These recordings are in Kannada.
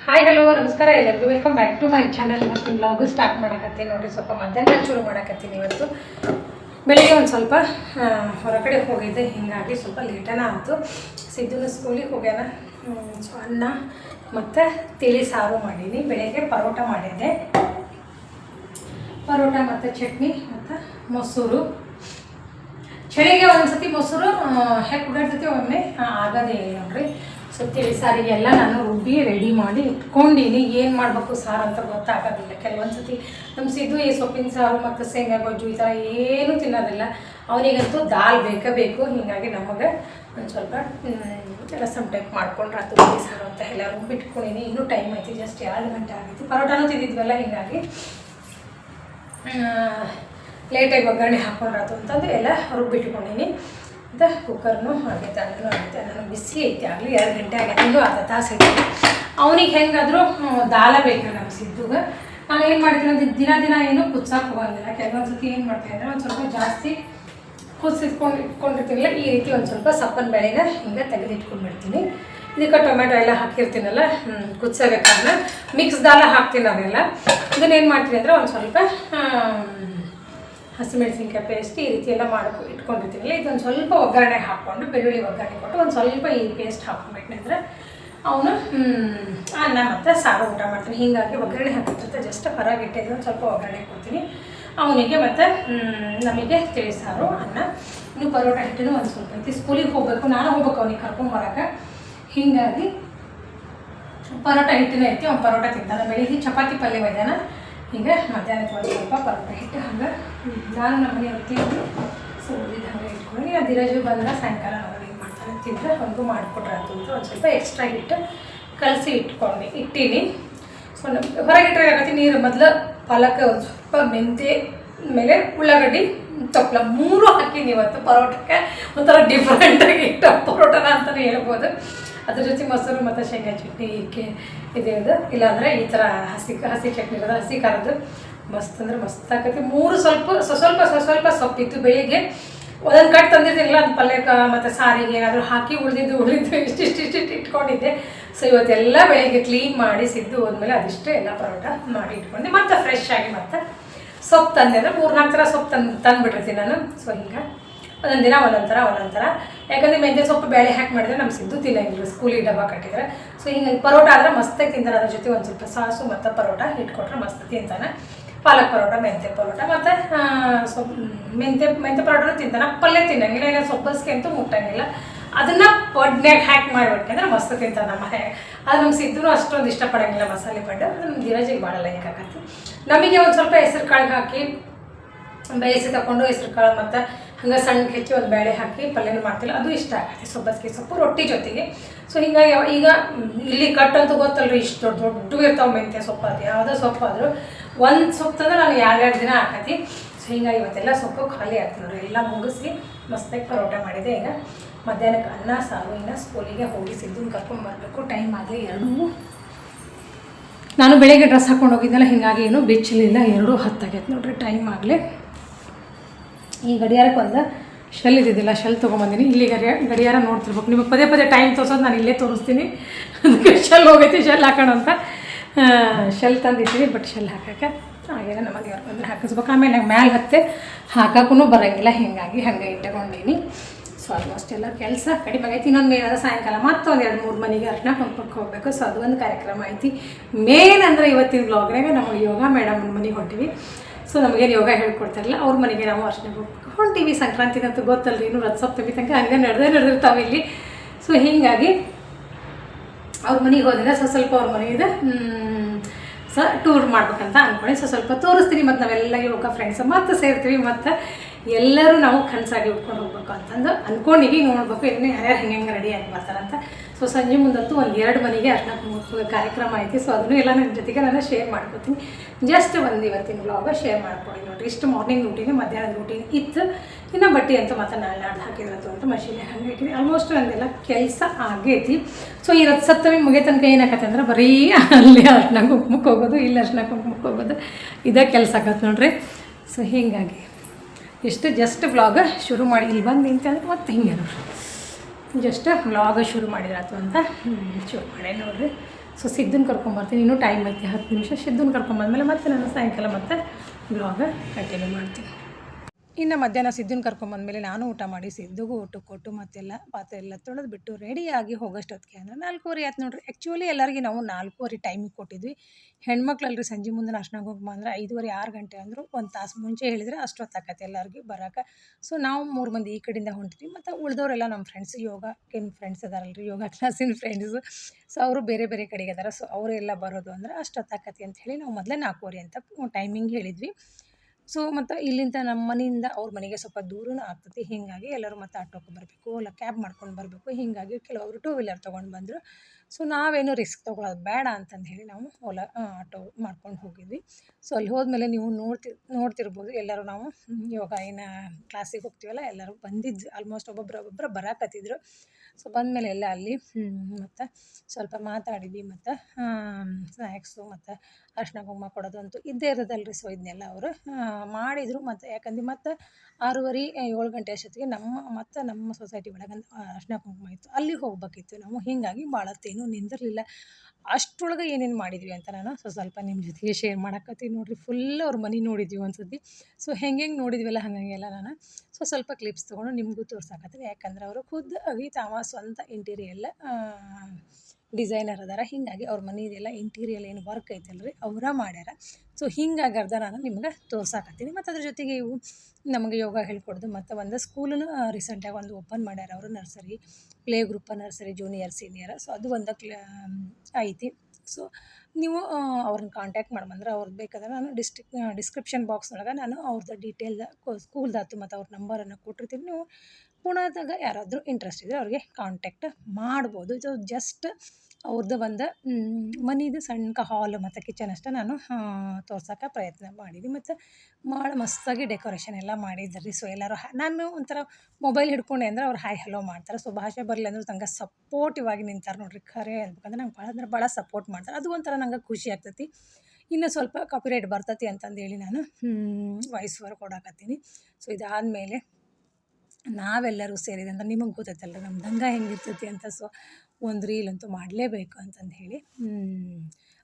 ಹಾಯ್ ಹಲೋ ನಮಸ್ಕಾರ ಎಲ್ಲರಿಗೂ. Welcome back to my channel ಮತ್ತು ಬ್ಲಾಗು ಸ್ಟಾರ್ಟ್ ಮಾಡಕತ್ತೀನಿ ನೋಡಿರಿ. ಸ್ವಲ್ಪ ಮಧ್ಯಾಹ್ನ ಶುರು ಮಾಡಕತ್ತೀನಿ ಇವತ್ತು. ಬೆಳಿಗ್ಗೆ ಒಂದು ಸ್ವಲ್ಪ ಹೊರಗಡೆ ಹೋಗಿದ್ದೆ. ಹಿಂಗಾಗಿ ಸ್ವಲ್ಪ ಲೇಟನ ಆಯಿತು ಸಿದ್ದು ಸ್ಕೂಲಿಗೆ ಹೋಗ್ಯಾನ. ಸೊ ಅನ್ನ ಮತ್ತು ತಿಳಿ ಸಾರು ಮಾಡೀನಿ. ಬೆಳಿಗ್ಗೆ ಪರೋಟ ಮಾಡಿದ್ದೆ. ಪರೋಟ ಮತ್ತು ಚಟ್ನಿ ಮತ್ತು ಮೊಸರು. ಚಳಿಗೆ ಒಂದ್ಸತಿ ಮೊಸರು ಹೆಪ್ಪಗಡ್ತೈತಿ ಒಮ್ಮೆ ಆಗೋದೇ ಇಲ್ಲ ನೋಡ್ರಿ. ಸೊ ತಿಳಿ ಸಾರಿಗೆಲ್ಲ ನಾನು ರುಬ್ಬಿ ರೆಡಿ ಮಾಡಿ ಇಟ್ಕೊಂಡಿನಿ. ಏನು ಮಾಡಬೇಕು ಸಾರು ಅಂತ ಗೊತ್ತಾಗೋದಿಲ್ಲ. ಕೆಲವೊಂದು ಸತಿ ನಮ್ಮ ಸಿದ್ದು ಈ ಸೊಪ್ಪಿನ ಸಾರು ಮತ್ತು ಶೇಂಗಾ ಗೊಜ್ಜು ಈ ಥರ ಏನೂ ತಿನ್ನೋದಿಲ್ಲ. ಅವನಿಗಂತೂ ದಾಲ್ ಬೇಕೇ ಬೇಕು. ಹೀಗಾಗಿ ನಮಗೆ ಒಂದು ಸ್ವಲ್ಪ ರಸಮ್ ಟೈಪ್ ಮಾಡ್ಕೊಂಡ್ರೆ ಅದು ಸಾರು ಅಂತ ಎಲ್ಲ ರುಬ್ಬಿಟ್ಕೊಂಡಿನಿ ಇನ್ನೂ ಟೈಮ್ ಐತಿ ಜಸ್ಟ್ ಎರಡು ಗಂಟೆ ಆಗೈತಿ ಪರೋಟಾನೂ ತಿಂದಿದ್ವಲ್ಲ, ಹೀಗಾಗಿ ಲೇಟಾಗಿ ಒಗ್ಗರಣೆ ಹಾಕೊಂಡ್ರಾತು ಅಂತಂದು ಎಲ್ಲ ರುಬ್ಬಿಟ್ಕೊಂಡಿನಿ. ಮತ್ತು ಕುಕ್ಕರ್ನು ಹಾಗೆ ಅನ್ನೂ ಆಗುತ್ತೆ ನಾನು ಬಿಸಿ ಐತೆ, ಆಗಲಿ ಎರಡು ಗಂಟೆ ಆಗೈತೆ ಇನ್ನೂ ಅರ್ಧ ತಾಸು ಐತಿ. ಅವನಿಗೆ ಹೆಂಗಾದರೂ ದಾಲ ಬೇಕು ನಮ್ಮ ಸಿದ್ದುಗೆ. ನಾನು ಏನು ಮಾಡ್ತೀನಿ ಅಂದ್ರೆ ದಿನ ದಿನ ಏನು ಕುದ್ಸಕ್ಕೆ ಹೋಗೋಂಗಿಲ್ಲ. ಕೆಲವೊಂದು ಸತಿ ಏನು ಮಾಡ್ತೀನಿ ಅಂದರೆ ಒಂದು ಸ್ವಲ್ಪ ಜಾಸ್ತಿ ಕುದಿಸಿಟ್ಕೊಂಡು ಇಟ್ಕೊಂಡಿರ್ತೀನಿಲ್ಲ, ಈ ರೀತಿ ಒಂದು ಸ್ವಲ್ಪ ಸಪ್ಪನ ಬೇಳೆನ ಹಿಂಗೆ ತೆಗೆದಿಟ್ಕೊಂಡ್ಬಿಡ್ತೀನಿ. ಇದಕ್ಕೆ ಟೊಮೆಟೊ ಎಲ್ಲ ಹಾಕಿರ್ತೀನಲ್ಲ ಕುದಿಸಬೇಕಾದ್ರೆ ಮಿಕ್ಸ್ ದಾಲ ಹಾಕ್ತೀನಿ ಇದನ್ನ ಇದನ್ನೇನು ಮಾಡ್ತೀನಿ ಅಂದರೆ ಒಂದು ಸ್ವಲ್ಪ ಹಸಿಮೆಣಸಿನ್ಕಾಯಿ ಪೇಸ್ಟ್ ಈ ರೀತಿ ಎಲ್ಲ ಮಾಡ್ಕೊ, ಇಟ್ಕೊಂಡಿರ್ತೀನಲ್ಲ, ಇದೊಂದು ಸ್ವಲ್ಪ ಒಗ್ಗರಣೆ ಹಾಕ್ಕೊಂಡು, ಬೆಳ್ಳುಳ್ಳಿ ಒಗ್ಗರಣೆ ಕೊಟ್ಟು ಒಂದು ಸ್ವಲ್ಪ ಈ ಪೇಸ್ಟ್ ಹಾಕ್ಕೊಂಡ್ಬಿಟ್ಟಿದ್ರೆ ಅವನು ಅನ್ನ ಮತ್ತು ಸಾರು ಊಟ ಮಾಡ್ತೀನಿ. ಹೀಗಾಗಿ ಒಗ್ಗರಣೆ ಹಾಕಿದ್ರೆ ಜಸ್ಟ್ ಹೊರಗಿಟ್ಟೆ ಒಂದು ಸ್ವಲ್ಪ ಒಗ್ಗರಣೆ ಕೊಡ್ತೀನಿ ಅವನಿಗೆ ಮತ್ತು ನಮಗೆ ತಿಳಿ ಸಾರು ಅನ್ನ. ಇನ್ನು ಪರೋಟ ಹಿಟ್ಟು ಒಂದು ಸ್ವಲ್ಪ ಐತಿ. ಸ್ಕೂಲಿಗೆ ಹೋಗಬೇಕು ನಾನು ಹೋಗ್ಬೇಕು ಅವನಿಗೆ ಕರ್ಕೊಂಬರಕ್ಕೆ ಹೀಗಾಗಿ ಪರೋಟ ಹಿಟ್ಟಿನ ಐತಿ, ಅವ್ನು ಪರೋಟ ತಿಂತಾನೆ. ಬೆಳಿಗ್ಗೆ ಚಪಾತಿ ಪಲ್ಯ ಒಯ್ದಾನ ಈಗ ಮಧ್ಯಾಹ್ನಕ್ಕೆ ಒಂದು ಸ್ವಲ್ಪ ಪರೋಟ ಹಿಟ್ಟು ಹಂಗೆ ನಾನು ನಮ್ಮ ಮನೆಯವ್ರು ತಿಂದು ಸೊ ಉಳಿದ ಹಂಗೆ ಇಟ್ಕೊಂಡು ಆ ಧೀರಜು ಬಂದ್ರೆ ಸಾಯಂಕಾಲ ನಾವು ಮಾಡ್ತಾರೆ. ತಿಂದರೆ ಅವ್ನಿಗೂ ಮಾಡಿಕೊಟ್ರೆ ಅಂತ ಒಂದು ಸ್ವಲ್ಪ ಎಕ್ಸ್ಟ್ರಾ ಹಿಟ್ಟು ಕಲಸಿ ಇಟ್ಕೊಂಡು, ಇಟ್ಟೀನಿ. ಸೊ ನಮ್ಗೆ ಹೊರಗೆ ಇಟ್ಟರೆ ಆಗತ್ತೆ ನೀರು ಮೊದಲು ಪಾಲಕ್, ಒಂದು ಸ್ವಲ್ಪ ಮೆಂತೆ ಮೇಲೆ ಉಳ್ಳಾಗಡ್ಡಿ ತಪ್ಪಲ ಮೂರು ಹಾಕಿನಿ ಇವತ್ತು ಪರೋಟಕ್ಕೆ. ಒಂಥರ ಡಿಫ್ರೆಂಟಾಗಿ ಇಟ್ಟ ಪರೋಟನ ಅಂತಲೇ ಹೇಳ್ಬೋದು. ಅದ್ರ ಜೊತೆ ಮೊಸರು ಮತ್ತು ಶೇಂಗಾ ಚಟ್ನಿ ಕೆ ಇಲ್ಲ ಇಲ್ಲಾಂದರೆ ಈ ಥರ ಹಸಿ ಹಸಿ ಚಟ್ನಿ ಇರೋದು, ಹಸಿ ಖಾರದ್ದು ಮಸ್ತ್ ಅಂದ್ರೆ ಮಸ್ತ್ ಆಕೈತಿ. ಮೂರು ಸ್ವಲ್ಪ ಸ್ವಲ್ಪ ಸ್ವ ಸ್ವಲ್ಪ ಸೊಪ್ಪಿತ್ತು ಬೆಳಿಗ್ಗೆ. ಒಂದೊಂದು ಕಟ್ ತಂದಿರ್ತೀನಿಲ್ಲ ಅದು ಪಲ್ಯಕ್ಕೆ ಮತ್ತು ಸಾರಿಗೆ ಏನಾದರೂ ಹಾಕಿ ಉಳಿದಿದ್ದು ಉಳಿದಿದ್ದು ಇಷ್ಟಿಷ್ಟು ಇಟ್ಕೊಂಡಿದ್ದೆ. ಸೊ ಇವತ್ತೆಲ್ಲ ಬೆಳಿಗ್ಗೆ ಕ್ಲೀನ್ ಮಾಡಿ ಸಿದ್ದು ಹೋದ್ಮೇಲೆ ಅದಿಷ್ಟೇ ಎಲ್ಲ ಪರೋಟ ಮಾಡಿ ಇಟ್ಕೊಂಡೆ. ಮತ್ತೆ ಫ್ರೆಶ್ ಆಗಿ ಮತ್ತೆ ಸೊಪ್ಪು ತಂದೆ ಅಂದರೆ ಮೂರ್ನಾಲ್ಕು ಥರ ಸೊಪ್ಪು ತಂದು ತಂದುಬಿಟ್ಟಿರ್ತೀನಿ ನಾನು. ಸೊ ಹಿಂಗೆ ಒಂದೊಂದು ದಿನ ಒಂದೊಂದು ಥರ ಯಾಕಂದರೆ ಮೆಂತ್ಯ ಸೊಪ್ಪು ಬೇಳೆ ಹಾಕಿ ಮಾಡಿದ್ರೆ ನಮ್ಮ ಸಿದ್ದು ತಿನ್ನಂಗಿಲ್ಲ ಸ್ಕೂಲಿಗೆ ಡಬ್ಬ ಕಟ್ಟಿದ್ರೆ. ಸೊ ಹಿಂಗೆ ಪರೋಟ ಆದರೆ ಮಸ್ತಾಗಿ ತಿಂತಾನೆ ಅದ್ರ ಜೊತೆ ಒಂದು ಸ್ವಲ್ಪ ಸಾಸು ಮತ್ತು ಪರೋಟ ಇಟ್ಕೊಟ್ರೆ ಮಸ್ತ್ ತಿಂತಾನೆ. ಪಾಲಕ್ ಪರೋಟ, ಮೆಂತ್ಯ ಪರೋಟ ಮತ್ತು ಸೊಪ್ಪು, ಮೆಂತ್ಯ ಮೆಂತ್ಯ ಪರೋಟನೂ ತಿಂತಾನೆ. ಪಲ್ಯ ತಿನ್ನಂಗಿಲ್ಲ ಇಲ್ಲ ಸೊಪ್ಪಸ್ಗೆ ಅಂತೂ ಮುಟ್ಟಂಗಿಲ್ಲ. ಅದನ್ನ ಪಡ್ನ್ಯಾಗ ಹ್ಯಾಕ್ ಮಾಡಿಬಿಟ್ಟಂದ್ರೆ ಮಸ್ತ್ ತಿಂತಾನೆ ನಮ್ಮ ಮನೆ. ಅದು ನಮ್ಮ ಸಿದ್ದು ಅಷ್ಟೊಂದು ಇಷ್ಟಪಡೋಂಗಿಲ್ಲ ಮಸಾಲೆ ಪಡ್ಡೆ ಅದು ನಮ್ಮ ಧೀರಜಿಗೆ ಭಾಳ ಲೈಕ್ ನಮಗೆ ಒಂದು ಸ್ವಲ್ಪ ಹೆಸರು ಕಾಳಿಗೆ ಹಾಕಿ, ಬೇಯಿಸಿ ತಗೊಂಡು ಹೆಸರು ಕಾಳು ಮತ್ತು ಹಂಗೆ ಸಣ್ಣ ಹೆಚ್ಚಿ ಒಂದು ಬೇಳೆ ಹಾಕಿ ಪಲ್ಯನೂ ಮಾಡ್ತಿಲ್ಲ. ಅದು ಇಷ್ಟ ಆಗತ್ತೆ ಸೊಬ್ಬಸ್ಗೆ, ಸೊಪ್ಪು ರೊಟ್ಟಿ ಜೊತೆಗೆ. ಸೊ ಹೀಗಾಗಿ ಈಗ ಇಲ್ಲಿ ಕಟ್ ಅಂತೂ ರೀ ಇಷ್ಟು ದೊಡ್ಡ ದೊಡ್ಡ ಇರ್ತಾವೆ ಮೆಂತ್ಯ ಸೊಪ್ಪು ಅದು, ಯಾವುದೋ ಸೊಪ್ಪು ಆದರೂ. ಒಂದು ಸೊಪ್ಪು ತಂದ್ರೆ ನಾನು ಎರಡೆರಡು ದಿನ ಹಾಕತಿ. ಸೊ ಹಿಂಗಾಗಿ ಇವತ್ತೆಲ್ಲ ಸೊಪ್ಪು ಖಾಲಿ ಆಗ್ತದೆ ನೋಡ್ರಿ. ಎಲ್ಲ ಮುಗಿಸಿ ಮಸ್ತಾಗಿ ಪರೋಟ ಮಾಡಿದೆ ಈಗ. ಮಧ್ಯಾಹ್ನಕ್ಕೆ ಅನ್ನ, ಸಾರು, ಇನ್ನು ಸ್ಕೂಲಿಗೆ ಹೋಗಿ ಸಿದ್ದನ್ನು ಕರ್ಕೊಂಬರ್ಬೇಕು ಟೈಮ್ ಆಗಲಿ ಎರಡೂ. ನಾನು ಬೆಳಗ್ಗೆ ಡ್ರೆಸ್ ಹಾಕೊಂಡು ಹೋಗಿದ್ದೆಲ್ಲ ಹಿಂಗಾಗಿ ಏನು ಬಿಚ್ಚಲಿಲ್ಲ ಎರಡೂ ಹತ್ತಾಗೈತೆ ನೋಡ್ರಿ, ಟೈಮ್ ಆಗಲಿ. ಈ ಗಡಿಯಾರಕ್ಕೆ ಒಂದು ಶೆಲ್ ಇದ್ದಿದ್ದಿಲ್ಲ ಶೆಲ್ ತೊಗೊಂಬಂದಿನಿ. ಇಲ್ಲಿ ಗಡಿಯಾರ ಗಡಿಯಾರ ನೋಡ್ತಿರ್ಬೇಕು. ನಿಮಗೆ ಪದೇ ಪದೇ ಟೈಮ್ ತೋರ್ಸೋದು ನಾನು ಇಲ್ಲೇ ತೋರಿಸ್ತೀನಿ. ಅದಕ್ಕೆ ಶೆಲ್ ಹೋಗೈತಿ ಶೆಲ್ ಹಾಕೋಣ ಅಂತ. ಶೆಲ್ ತಂದಿದ್ದೀನಿ ಬಟ್ ಶೆಲ್ ಹಾಕಕ್ಕೆ ಹಾಗೇನೆ ನಮಗೆ ಅವ್ರು ಬಂದರೆ ಹಾಕಿಸ್ಬೇಕು. ಆಮೇಲೆ ನಂಗೆ ಮ್ಯಾಲೆ ಹತ್ತೆ ಹಾಕಕ್ಕೂ ಬರೋಂಗಿಲ್ಲ. ಹೀಗಾಗಿ ಹಾಗೆ ಇಟ್ಟುಕೊಂಡೀನಿ. ಸೊ ಆಲ್ಮೋಸ್ಟ್ ಎಲ್ಲ ಕೆಲಸ ಕಡಿಮೆ ಆಗೈತಿ. ಇನ್ನೊಂದು ಮೇಲಾದ ಸಾಯಂಕಾಲ ಮತ್ತೊಂದು ಎರಡು ಮೂರು ಮನೆಗೆ ಅರ್ಶನ ಕುಂಕುಮಕ್ಕೆ ಹೋಗಬೇಕು. ಸೊ ಅದು ಒಂದು ಕಾರ್ಯಕ್ರಮ ಐತಿ. ಮೇನ್ ಅಂದರೆ ಇವತ್ತಿನ ಬ್ಲಾಗ್ನಾಗ ನಮ್ಮ ಯೋಗ ಮೇಡಮ್ ಮನೆಗೆ ಹೊಂಟಿವಿ. ಸೊ ನಮಗೇನು ಯೋಗ ಹೇಳ್ಕೊಡ್ತಾರಲ್ಲ, ಅವ್ರ ಮನೆಗೆ ನಾವು ಅರ್ಶನೆ ಹೋಗ್ಬೇಕು ಹೊಂಟಿವಿ ಸಂಕ್ರಾಂತಿಗಂತೂ ಗೊತ್ತಲ್ರಿ, ಇನ್ನು ರಥ ಸಪ್ತಮಿ ತನಕ ಹಂಗೆ ನಡೆದೇ ನಡೆದಿರ್ತಾವೆ ಇಲ್ಲಿ. ಸೊ ಹೀಗಾಗಿ ಅವ್ರ ಮನೆಗೆ ಹೋದಾಗ ಸೊ ಸ್ವಲ್ಪ ಅವ್ರ ಮನೆಯಿಂದ ಸೊ ಟೂರ್ ಮಾಡ್ಬೇಕಂತ ಅಂದ್ಕೊಂಡು ಸೊ ಸ್ವಲ್ಪ ತೋರಿಸ್ತೀನಿ, ಮತ್ತು ನಾವೆಲ್ಲ ಯೋಗ ಫ್ರೆಂಡ್ಸ್ ಮತ್ತೆ ಸೇರ್ತೀವಿ, ಮತ್ತು ಎಲ್ಲರೂ ನಾವು ಕನಸಾಗಿ ಉಟ್ಕೊಂಡು ಹೋಗ್ಬೇಕು ಅಂತಂದು ಅಂದ್ಕೊಂಡಿವಿ ನೋಡ್ಬೇಕು, ಇನ್ನೇ ಯಾರ್ಯಾರು ಹೆಂಗೆ ಹೆಂಗೆ ರೆಡಿ ಆಗಿ ಬರ್ತಾರಂತ ಸೊ ಸಂಜೆ ಮುಂದಂತೂ ಒಂದು ಎರಡು ಮನೆಗೆ ಅರ್ಶನ ಕಾರ್ಯಕ್ರಮ ಐತಿ. ಸೊ ಅದನ್ನು ಎಲ್ಲ ನನ್ನ ಜೊತೆಗೆ ನಾನು ಶೇರ್ ಮಾಡ್ಕೊತೀನಿ. ಜಸ್ಟ್ ಒಂದು ಇವತ್ತಿನ ಬ್ಲಾಗ ಶೇರ್ ಮಾಡ್ಕೊಡಿ ನೋಡಿರಿ. ಇಷ್ಟು ಮಾರ್ನಿಂಗ್ ರೂಟೀನ್ ಮಧ್ಯಾಹ್ನದ ರೂಟೀನ್ ಇತ್ತು. ಇನ್ನು ಬಟ್ಟೆ ಅಂತ ಮತ್ತೆ ನಾಳೆ ನಾಡ್ದು ಹಾಕಿದ್ರಂತೂ ಅಂತ ಮಷೀನ್ ಹಂಗೆ ಇಟ್ಟಿನಿ ಆಲ್ಮೋಸ್ಟ್ ಒಂದೆಲ್ಲ ಕೆಲಸ ಆಗೈತಿ. ಸೊ ಈ ರಥ ಸಪ್ತಮಿ ಮುಗಿಯ ತನಕ ಏನಾಗತ್ತೆ ಅಂದ್ರೆ ಬರೀ ಅಲ್ಲಿ ಅರ್ಶನ ಕುಂಕುಮಕ್ಕೆ ಹೋಗೋದು, ಇಲ್ಲಿ ಅರ್ಶನ ಕುಂಕುಮಕ್ಕೆ ಹೋಗೋದು. ಇದೇ ಕೆಲಸ ಆಗತ್ತೆ ನೋಡ್ರಿ. ಸೊ ಹೀಗಾಗಿ ಇಷ್ಟು ಜಸ್ಟ್ ವ್ಲಾಗ ಶುರು ಮಾಡಿ, ಇಲ್ಲಿ ಬಂದು ನಿಂತಂದ್ರೆ ಮತ್ತೆ ಹಿಂಗೆ ನೋಡ್ರಿ ಜಸ್ಟ್ ವ್ಲಾಗ ಶುರು ಮಾಡಿದ್ರಾತು ಅಂತ. ಶುರು ಮಾಡಿ ನೋಡ್ರಿ. ಸೊ ಸಿದ್ಧನ ಕರ್ಕೊಂಬರ್ತೀನಿ ಇನ್ನೂ ಟೈಮ್ ಐತಿ, ಹತ್ತು ನಿಮಿಷ. ಸಿದ್ದನ್ನ ಕರ್ಕೊಂಬಂದ್ಮೇಲೆ ಮತ್ತೆ ನಾನು ಸಾಯಂಕಾಲ ಮತ್ತೆ ವ್ಲಾಗ ಕಂಟಿನ್ಯೂ ಮಾಡ್ತೀನಿ. ಇನ್ನು ಮಧ್ಯಾಹ್ನ ಸಿದ್ಧನ ಕರ್ಕೊಂಬಂದ್ಮೇಲೆ ನಾನು ಊಟ ಮಾಡಿ ಸಿದ್ಧಗೂ ಊಟ ಕೊಟ್ಟು ಮತ್ತೆಲ್ಲ ಪಾತ್ರೆ ಎಲ್ಲ ತೊಳೆದು ಬಿಟ್ಟು ರೆಡಿಯಾಗಿ ಹೋಗೋಷ್ಟೊತ್ತಿಗೆ ಅಂದ್ರೆ ನಾಲ್ಕೂವರೆ ಆಯ್ತು ನೋಡ್ರಿ. ಆ್ಯಕ್ಚುಲಿ ಎಲ್ಲರಿಗೆ ನಾವು ನಾಲ್ಕೂವರೆ ಟೈಮಿಗೆ ಕೊಟ್ಟಿದ್ವಿ. ಹೆಣ್ಮಕ್ಳಲ್ರಿ ಸಂಜೆ ಮುಂದೆ ನಾಷ್ಟ ಹೋಗಿ ಅಂದ್ರೆ ಐದುವರೆ ಆರು ಗಂಟೆ ಅಂದರು ಒಂದು ತಾಸು ಮುಂಚೆ ಹೇಳಿದರೆ ಅಷ್ಟೊತ್ತಾಕತ್ತೆ ಎಲ್ಲರಿಗೆ ಬರೋಕೆ. ಸೊ ನಾವು ಮೂರು ಮಂದಿ ಈ ಕಡೆಯಿಂದ ಹೊಂಟಿದ್ವಿ. ಮತ್ತು ಉಳಿದವರೆಲ್ಲ ನಮ್ಮ ಫ್ರೆಂಡ್ಸ್ ಯೋಗಕ್ಕಿನ ಫ್ರೆಂಡ್ಸ್ ಅದಾರಲ್ರಿ? ಯೋಗ ಕ್ಲಾಸಿನ ಫ್ರೆಂಡ್ಸು ಸೊ ಅವರು ಬೇರೆ ಬೇರೆ ಕಡೆಗೆ ಅದಾರ. ಸೊ ಅವರೆಲ್ಲ ಬರೋದು ಅಂದ್ರೆ ಅಷ್ಟೊತ್ತಾಕತಿ ಅಂತ ಹೇಳಿ ನಾವು ಮೊದಲೇ ನಾಲ್ಕೂವರೆ ಅಂತ ಟೈಮಿಂಗ್ ಹೇಳಿದ್ವಿ. ಸೊ ಮತ್ತು ಇಲ್ಲಿಂದ ನಮ್ಮ ಮನೆಯಿಂದ ಅವ್ರ ಮನೆಗೆ ಸ್ವಲ್ಪ ದೂರನೂ ಆಗ್ತೈತಿ. ಹೀಗಾಗಿ ಎಲ್ಲರೂ ಮತ್ತು ಆಟೋಕ್ಕೆ ಬರಬೇಕು ಇಲ್ಲ ಕ್ಯಾಬ್ ಮಾಡ್ಕೊಂಡು ಬರಬೇಕು. ಹೀಗಾಗಿ ಕೆಲವರು ಟೂ ವೀಲರ್ ತೊಗೊಂಡು ಬಂದರು. ಸೊ ನಾವೇನು ರಿಸ್ಕ್ ತೊಗೊಳೋದು ಬೇಡ ಅಂತಂದು ಹೇಳಿ ನಾವು ಓಲಾ ಆಟೋ ಮಾಡ್ಕೊಂಡು ಹೋಗಿದ್ವಿ. ಸೊ ಅಲ್ಲಿ ಹೋದ್ಮೇಲೆ ನೀವು ನೋಡ್ತಿ, ನೋಡ್ತಿರ್ಬೋದು. ಎಲ್ಲರೂ ನಾವು ಇವಾಗ ಏನು ಕ್ಲಾಸಿಗೆ ಹೋಗ್ತೀವಲ್ಲ, ಎಲ್ಲರೂ ಬಂದಿದ್ದು ಆಲ್ಮೋಸ್ಟ್ ಒಬ್ಬೊಬ್ರು ಒಬ್ಬೊಬ್ಬರು ಬರಾಕತ್ತಿದ್ರು. ಸೊ ಬಂದಮೇಲೆ ಎಲ್ಲ ಅಲ್ಲಿ ಮತ್ತು ಸ್ವಲ್ಪ ಮಾತಾಡಿದ್ವಿ, ಮತ್ತು ಸ್ನ್ಯಾಕ್ಸು ಮತ್ತು ಅರ್ಶಿನ ಕುಂಕುಮ ಕೊಡೋದಂತೂ ಇದ್ದೇ ಇರೋದಲ್ರಿ. ಸೊ ಇದನ್ನೆಲ್ಲ ಅವರು ಮಾಡಿದರು, ಮತ್ತು ಯಾಕಂದ್ರೆ ಮತ್ತು ಆರೂವರೆ, ಏಳು ಗಂಟೆ ಅಷ್ಟೊತ್ತಿಗೆ ನಮ್ಮ, ಮತ್ತು ನಮ್ಮ ಸೊಸೈಟಿ ಒಳಗೆ ಅರ್ಶಿನ ಕುಂಕುಮ ಇತ್ತು. ಅಲ್ಲಿಗೆ ಹೋಗ್ಬೇಕಿತ್ತು ನಾವು. ಹೀಗಾಗಿ ಭಾಳತ್ತೇನು ನಿಂದಿರಲಿಲ್ಲ. ಅಷ್ಟರೊಳಗೆ ಏನೇನು ಮಾಡಿದ್ವಿ ಅಂತ ನಾನು ಸೊ, ಸ್ವಲ್ಪ ನಿಮ್ಮ ಜೊತೆಗೆ ಶೇರ್ ಮಾಡಕತ್ತೀನಿ ನೋಡಿರಿ. ಫುಲ್ ಅವ್ರ ಮನೆ ನೋಡಿದ್ವಿ ಒಂದು ಸತಿ ಸೊ ಹೆಂಗೆ ಹೆಂಗೆ ನೋಡಿದ್ವಲ್ಲ ಹಾಗಂಗೆಲ್ಲ ನಾನು. ಸೊ ಸ್ವಲ್ಪ ಕ್ಲಿಪ್ಸ್ ತೊಗೊಂಡು ನಿಮಗೂ ತೋರ್ಸಕತ್ತೀನಿ. ಯಾಕಂದ್ರೆ ಅವರು ಖುದ್ದು ಅವಿ ತಾವ ಸ್ವಂತ ಇಂಟೀರಿಯಲ್ ಡಿಸೈನರ್ ಅದಾರ. ಹೀಗಾಗಿ ಅವ್ರ ಮನೆಯದೆಲ್ಲ ಇಂಟೀರಿಯಲ್ ಏನು ವರ್ಕ್ ಐತಲ್ರಿ, ಅವರ ಮಾಡ್ಯಾರ. ಸೊ ಹಿಂಗಾಗಿ ಅರ್ಧ ನಾನು ನಿಮ್ಗೆ ತೋರ್ಸಾಕತ್ತೀನಿ. ಮತ್ತು ಅದ್ರ ಜೊತೆಗೆ ಇವು ನಮಗೆ ಯೋಗ ಹೇಳ್ಕೊಡೋದು. ಮತ್ತು ಒಂದು ಸ್ಕೂಲನ್ನು ರೀಸೆಂಟಾಗಿ ಒಂದು ಓಪನ್ ಮಾಡ್ಯಾರ ಅವರು, nursery play group nursery junior senior so ಅದು ಒಂದು ಕ್ಲ ಐತಿ. ಸೊ ನೀವು ಅವ್ರನ್ನ ಕಾಂಟ್ಯಾಕ್ಟ್ ಮಾಡ್ಬಂದ್ರೆ ಅವ್ರದ್ದು ಬೇಕಾದ್ರೆ ನಾನು ಡಿಸ್ಟ್ರಿಕ್ ಡಿಸ್ಕ್ರಿಪ್ಷನ್ ಬಾಕ್ಸ್ನೊಳಗೆ ನಾನು ಅವ್ರದ್ದು ಡೀಟೇಲ್ ಸ್ಕೂಲ್ದಾತು ಮತ್ತು ಅವ್ರ ನಂಬರನ್ನು ಕೊಟ್ಟಿರ್ತೀನಿ. ನೀವು ಪುಣೆದಾಗ ಯಾರಾದರೂ ಇಂಟ್ರೆಸ್ಟ್ ಇದ್ದರೆ ಅವ್ರಿಗೆ ಕಾಂಟ್ಯಾಕ್ಟ್ ಮಾಡ್ಬೋದು. ಇದು ಜಸ್ಟ್ ಅವ್ರದ್ದು ಒಂದು ಮನೆದು ಸಣ್ಣ ಹಾಲ್ ಮತ್ತು ಕಿಚನ್ ಅಷ್ಟೇ ನಾನು ತೋರ್ಸೋಕೆ ಪ್ರಯತ್ನ ಮಾಡಿದ್ವಿ. ಮತ್ತು ಭಾಳ ಮಸ್ತಾಗಿ ಡೆಕೋರೇಷನ್ ಎಲ್ಲ ಮಾಡಿದ್ರಿ. ಸೊ ಎಲ್ಲರೂ ನಾನು ಒಂಥರ ಮೊಬೈಲ್ ಹಿಡ್ಕೊಂಡೆ ಅಂದ್ರೆ ಅವ್ರು ಹಾಯ್ ಹಲೋ ಮಾಡ್ತಾರೆ. ಸೊ ಭಾಷೆ ಬರಲಿ ಅಂದ್ರೆ ನಂಗೆ ಸಪೋರ್ಟಿವ್ ಆಗಿ ನಿಂತಾರೆ ನೋಡಿರಿ. ಖರೆ ಅನ್ಬೇಕಂದ್ರೆ ನಂಗೆ ಭಾಳ ಅಂದ್ರೆ ಭಾಳ ಸಪೋರ್ಟ್ ಮಾಡ್ತಾರೆ. ಅದು ಒಂಥರ ನಂಗೆ ಖುಷಿ ಆಗ್ತೈತಿ. ಇನ್ನು ಸ್ವಲ್ಪ ಕಾಪಿರೈಟ್ ಬರ್ತೈತಿ ಅಂತಂದೇಳಿ ನಾನು ವಾಯ್ಸ್ ಓವರ್ ಕೊಡಾಕತ್ತೀನಿ. ಸೊ ಇದಾದಮೇಲೆ ನಾವೆಲ್ಲರೂ ಸೇರಿದಂತ ನಿಮಗೆ ಗೊತ್ತೈತಲ್ಲ ನಮ್ಮ ದಂಗ ಹೆಂಗಿರ್ತೈತಿ ಅಂತ ಸೊ, ಒಂದು ರೀಲ್ ಅಂತೂ ಮಾಡಲೇಬೇಕು ಅಂತಂದು ಹೇಳಿ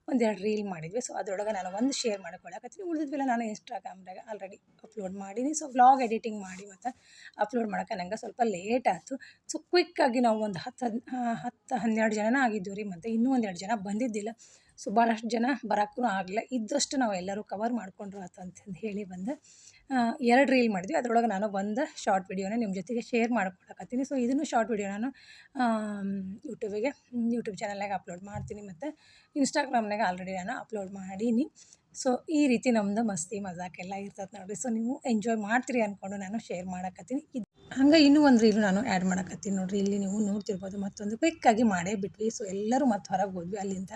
ಒಂದೆರಡು ರೀಲ್ ಮಾಡಿದ್ವಿ. ಸೊ, ಅದರೊಳಗೆ ನಾನು ಒಂದು ಶೇರ್ ಮಾಡ್ಕೊಳಕತ್ತೀನಿ. ಉಳಿದಿದ್ವಿಲ್ಲ ನಾನು ಇನ್ಸ್ಟಾಗ್ರಾಮ್ದಾಗ ಆಲ್ರೆಡಿ ಅಪ್ಲೋಡ್ ಮಾಡೀನಿ. ಸೊ ವ್ಲಾಗ್ ಎಡಿಟಿಂಗ್ ಮಾಡಿ ಮತ್ತು ಅಪ್ಲೋಡ್ ಮಾಡೋಕೆ ನಂಗೆ ಸ್ವಲ್ಪ ಲೇಟ್ ಆಯಿತು. ಸೊ ಕ್ವಿಕ್ಕಾಗಿ ನಾವು ಒಂದು ಹತ್ತು ಹತ್ತು ಹನ್ನೆರಡು ಜನನ ಆಗಿದ್ದೀವಿ ರೀ ಮತ್ತು ಇನ್ನೂ ಒಂದೆರಡು ಜನ ಬಂದಿದ್ದಿಲ್ಲ. ಸೊ ಭಾಳಷ್ಟು ಜನ ಬರೋಕ್ಕೂ ಆಗಲಿಲ್ಲ. ಇದ್ದಷ್ಟು ನಾವು ಎಲ್ಲರೂ ಕವರ್ ಮಾಡಿಕೊಂಡ್ರು ಆಯ್ತು ಅಂತಂದು ಹೇಳಿ ಬಂದು ಎರಡು ರೀಲ್ ಮಾಡಿದ್ವಿ. ಅದರೊಳಗೆ ನಾನು ಒಂದು ಶಾರ್ಟ್ ವಿಡಿಯೋನ ನಿಮ್ಮ ಜೊತೆಗೆ ಶೇರ್ ಮಾಡ್ಕೊಳಕತ್ತೀನಿ. ಸೊ ಇದನ್ನು ಶಾರ್ಟ್ ವಿಡಿಯೋ ನಾನು ಯೂಟ್ಯೂಬಿಗೆ ಯೂಟ್ಯೂಬ್ ಚಾನಲ್ನಾಗ ಅಪ್ಲೋಡ್ ಮಾಡ್ತೀನಿ ಮತ್ತು ಇನ್ಸ್ಟಾಗ್ರಾಮ್ನಾಗ ಆಲ್ರೆಡಿ ನಾನು ಅಪ್ಲೋಡ್ ಮಾಡೀನಿ. ಸೊ ಈ ರೀತಿ ನಮ್ಮದು ಮಸ್ತಿ ಮಜಾಕೆಲ್ಲ ಇರ್ತದೆ ನೋಡಿರಿ. ಸೊ ನೀವು ಎಂಜಾಯ್ ಮಾಡ್ತೀರಿ ಅಂದ್ಕೊಂಡು ನಾನು ಶೇರ್ ಮಾಡಕತ್ತೀನಿ. ಇದು ಹಂಗೆ ಇನ್ನೂ ಒಂದು ರೀಲು ನಾನು ಆ್ಯಡ್ ಮಾಡಕತ್ತೀನಿ ನೋಡಿರಿ. ಇಲ್ಲಿ ನೀವು ನೋಡ್ತಿರ್ಬೋದು ಮತ್ತೊಂದು ಕ್ವಿಕ್ಕಾಗಿ ಮಾಡೇ ಬಿಟ್ವಿ. ಸೊ ಎಲ್ಲರೂ ಮತ್ತೆ ಹೊರಗೆ ಹೋದ್ವಿ ಅಲ್ಲಿಂದ.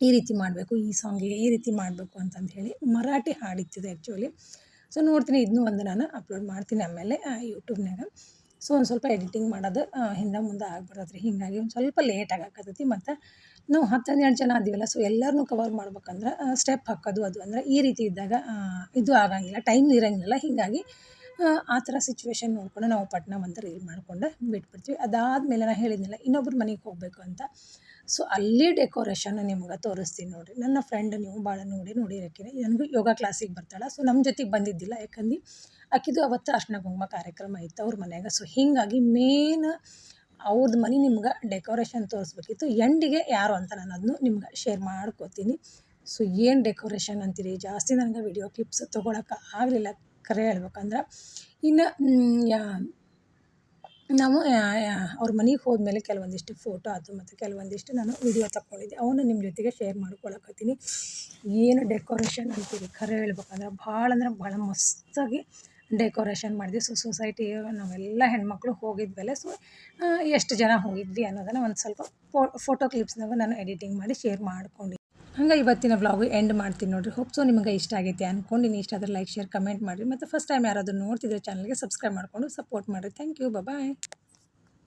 ಈ ರೀತಿ ಮಾಡಬೇಕು, ಈ ಸಾಂಗಿಗೆ ಈ ರೀತಿ ಮಾಡಬೇಕು ಅಂತಂದು ಹೇಳಿ ಮರಾಠಿ ಹಾಡಿತ್ತಿದೆ ಆ್ಯಕ್ಚುಲಿ ಸೊ ನೋಡ್ತೀನಿ ಇದನ್ನೂ ಒಂದು ನಾನು ಅಪ್ಲೋಡ್ ಮಾಡ್ತೀನಿ ಆಮೇಲೆ ಯೂಟ್ಯೂಬ್ನಾಗ ಸೊ ಒಂದು ಸ್ವಲ್ಪ ಎಡಿಟಿಂಗ್ ಮಾಡೋದು ಹಿಂದೆ ಮುಂದೆ ಆಗ್ಬಿಡತ್ರಿ ಹಿಂಗಾಗಿ ಒಂದು ಸ್ವಲ್ಪ ಲೇಟ್ ಆಗಾಕತ್ತೈತಿ ಮತ್ತು ನಾವು ಹತ್ತು ಹನ್ನೆರಡು ಜನ ಅದೀವಲ್ಲ ಸೊ ಎಲ್ಲರನ್ನೂ ಕವರ್ ಮಾಡ್ಬೇಕಂದ್ರೆ ಸ್ಟೆಪ್ ಹಾಕೋದು ಅದು. ಅಂದರೆ ಈ ರೀತಿ ಇದ್ದಾಗ ಇದು ಆಗಂಗಿಲ್ಲ ಟೈಮ್ ಇರಂಗಿಲ್ಲ. ಹೀಗಾಗಿ ಆ, ಥರ ಸಿಚುವೇಶನ್ ನೋಡಿಕೊಂಡು ನಾವು ಪಟ್ಟಣ ಬಂದು ರೀಲ್ ಮಾಡಿಕೊಂಡು ಬಿಟ್ಬಿಡ್ತೀವಿ. ಅದಾದಮೇಲೆ ನಾನು ಹೇಳಿದ್ನಲ್ಲ ಇನ್ನೊಬ್ರ ಮನೆಗೆ ಹೋಗಬೇಕು ಅಂತ. ಸೊ ಅಲ್ಲಿ ಡೆಕೋರೇಷನ್ ನಿಮ್ಗೆ ತೋರಿಸ್ತೀನಿ ನೋಡಿರಿ. ನನ್ನ ಫ್ರೆಂಡ್ ನೀವು ಭಾಳ ನೋಡಿ ನೋಡಿರಕ್ಕಿರಿ ನನಗೂ ಯೋಗ ಕ್ಲಾಸಿಗೆ ಬರ್ತಾಳೆ. ಸೊ ನಮ್ಮ ಜೊತೆಗೆ ಬಂದಿದ್ದಿಲ್ಲ. ಯಾಕಂದ್ರೆ ಆಕಿದು ಅವತ್ತು ಅರ್ಶನ ಕುಂಕುಮ ಕಾರ್ಯಕ್ರಮ ಇತ್ತು ಅವ್ರ ಮನ್ಯಾಗ. ಸೊ ಹೀಗಾಗಿ ಮೇನ್ ಅವ್ರದ್ದು ಮನೆ ನಿಮ್ಗೆ ಡೆಕೋರೇಷನ್ ತೋರಿಸ್ಬೇಕಿತ್ತು. ಎಂಡಿಗೆ ಯಾರು ಅಂತ ನಾನು ಅದನ್ನು ನಿಮ್ಗೆ ಶೇರ್ ಮಾಡ್ಕೋತೀನಿ. ಸೊ ಏನು ಡೆಕೋರೇಷನ್ ಅಂತೀರಿ? ಜಾಸ್ತಿ ನನಗೆ ವಿಡಿಯೋ ಕ್ಲಿಪ್ಸ್ ತೊಗೊಳಕ್ಕೆ ಆಗಲಿಲ್ಲ. ಕರೆ ಹೇಳ್ಬೇಕಂದ್ರೆ, ಇನ್ನು ನಾವು ಅವ್ರ ಮನೆಗೆ ಹೋದ್ಮೇಲೆ ಕೆಲವೊಂದಿಷ್ಟು ಫೋಟೋ ಅದು ಮತ್ತು ಕೆಲವೊಂದಿಷ್ಟು ನಾನು ವಿಡಿಯೋ ತಗೊಂಡಿದ್ದೆ ಅವನ್ನ ನಿಮ್ಮ ಜೊತೆಗೆ ಶೇರ್ ಮಾಡ್ಕೊಳಕತ್ತೀನಿ. ಏನು ಡೆಕೋರೇಷನ್ ಅಂತೀರಿ? ಖರೆ ಹೇಳ್ಬೇಕಂದ್ರೆ, ಭಾಳ ಅಂದ್ರೆ ಭಾಳ ಮಸ್ತಾಗಿ ಡೆಕೋರೇಷನ್ ಮಾಡಿದ್ವಿ. ಸೊ ಸೊಸೈಟಿ ನಾವೆಲ್ಲ ಹೆಣ್ಮಕ್ಳು ಹೋಗಿದ್ವಲ್ಲ ಸೊ ಎಷ್ಟು ಜನ ಹೋಗಿದ್ವಿ ಅನ್ನೋದನ್ನು ಒಂದು ಸ್ವಲ್ಪ ಫೋಟೋ ಕ್ಲಿಪ್ಸ್ನಾಗ ನಾನು ಎಡಿಟಿಂಗ್ ಮಾಡಿ ಶೇರ್ ಮಾಡ್ಕೊಂಡು ಹಂಗೆ ಇವತ್ತಿನ ವ್ಲಾಗು ಎಂಡ್ ಮಾಡ್ತೀನಿ ನೋಡಿರಿ. ಹೋಪ್ ಸೊ ನಿಮಗೆ ಇಷ್ಟ ಆಗೈತೆ ಅಂದ್ಕೊಂಡಿನಿ ಇಷ್ಟ ಆದರೆ ಲೈಕ್ ಶೇರ್ ಕಮೆಂಟ್ ಮಾಡಿರಿ. ಮತ್ತು ಫಸ್ಟ್ ಟೈಮ್ ಯಾರಾದರೂ ನೋಡ್ತಿದ್ರೆ ಚಾನಲ್ಗೆ ಸಬ್ಸ್ಕ್ರೈಬ್ ಮಾಡಿಕೊಂಡು ಸಪೋರ್ಟ್ ಮಾಡಿರಿ. Thank you bye